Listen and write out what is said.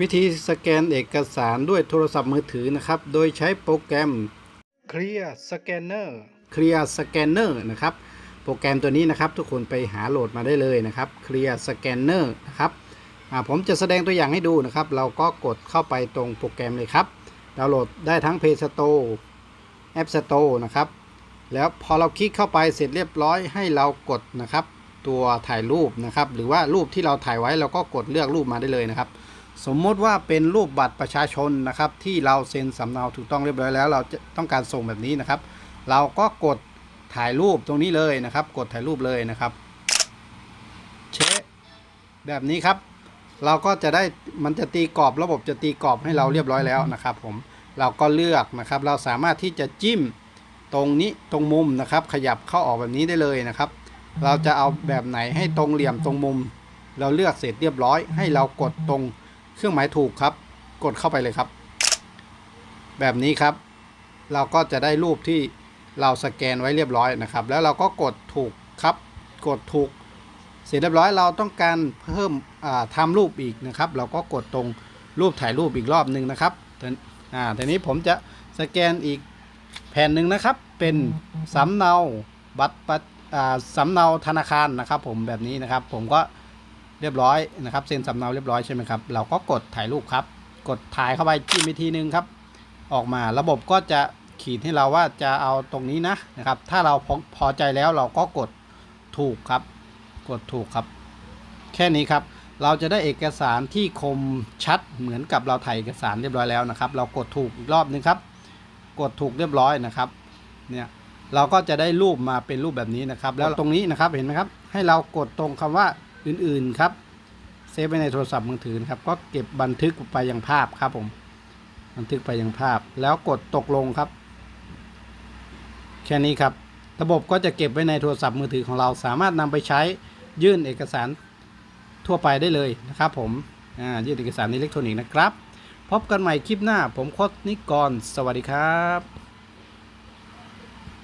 วิธีสแกนเอกสารด้วยโทรศัพท์มือถือนะครับ โดยใช้โปรแกรม Clear Scanner Clear Scanner นะครับ โปรแกรมตัวนี้นะครับ ทุกคนไปหาโหลดมาได้เลยนะครับ Clear Scanner นะครับอ่าผมจะแสดงตัวอย่างให้ดูนะครับ เราก็กดเข้าไปตรงโปรแกรมเลยครับ ดาวน์โหลดได้ทั้ง Play Store App Store นะครับ แล้วพอเราคลิกเข้าไปเสร็จเรียบร้อยให้เรากดนะครับ ตัวถ่ายรูปนะครับ หรือว่ารูปที่เราถ่ายไว้เราก็กดเลือกรูปมาได้เลยนะครับ สมมติว่าเป็นรูปบัตรประชาชนนะครับ ที่เราเซ็นสำเนาถูกต้องเรียบร้อยแล้ว เราจะต้องการส่งแบบนี้นะครับ เราก็กดถ่ายรูปตรงนี้เลยนะครับ กดถ่ายรูปเลยนะครับ เชแบบนี้ครับ เราก็จะได้มันจะตีกรอบระบบจะตีกรอบให้เราเรียบร้อยแล้วนะครับ ผมเราก็เลือกนะครับ เราสามารถที่จะจิ้มตรงนี้ตรงมุมนะครับ ขยับเข้าออกแบบนี้ได้เลยนะครับ เราจะเอาแบบไหนให้ตรงเหลี่ยมตรงมุม เราเลือกเสร็จเรียบร้อย ให้เรากดตรง เครื่องหมายถูกครับ กดเข้าไปเลยครับ แบบนี้ครับ เราก็จะได้รูปที่เราสแกนไว้เรียบร้อยนะครับ แล้วเราก็กดถูกครับ กดถูก เสร็จเรียบร้อยเราต้องการเพิ่มอ่าทำรูปอีกนะครับ เราก็กดตรงรูปถ่ายรูปอีกรอบหนึ่งนะครับแต่อ่าทีนี้ผมจะสแกนอีกแผ่นหนึ่งนะครับ เป็นสำเนาบัตรประอ่าสำเนาธนาคารนะครับ ผมแบบนี้นะครับ ผมก็ เรียบร้อยนะครับเซ็นสำเนาเรียบร้อยใช่ไหมครับเราก็กดถ่ายรูปครับ กดถ่ายเข้าไปจิ้มอีกทีนึงครับ ออกมาระบบก็จะขีดให้เราว่าจะเอาตรงนี้นะนะครับ ถ้าเราพอพอใจแล้วเราก็กดถูกครับ กดถูกครับ แค่นี้ครับ เราจะได้เอกสารที่คมชัดเหมือนกับเราถ่ายเอกสารเรียบร้อยแล้วนะครับ เรากดถูกอีกรอบนึงครับ กดถูกเรียบร้อยนะครับ เนี่ยเราก็จะได้รูปมาเป็นรูปแบบนี้นะครับ แล้วตรงนี้นะครับเห็นไหมครับ ให้เรากดตรงคำว่า อื่นๆครับเซฟไว้ในโทรศัพท์มือถือนะครับก็เก็บบันทึกไปยังภาพครับผมบันทึกไปยังภาพ แล้วกดตกลงครับ แค่นี้ครับ ระบบก็จะเก็บไว้ในโทรศัพท์มือถือของเราสามารถนำไปใช้ยื่นเอกสารทั่วไปได้เลยนะครับ ผมอ่ายื่นเอกสารอิเล็กทรอนิกส์นะครับ พบกันใหม่คลิปหน้า ผมโคดนิกร สวัสดีครับ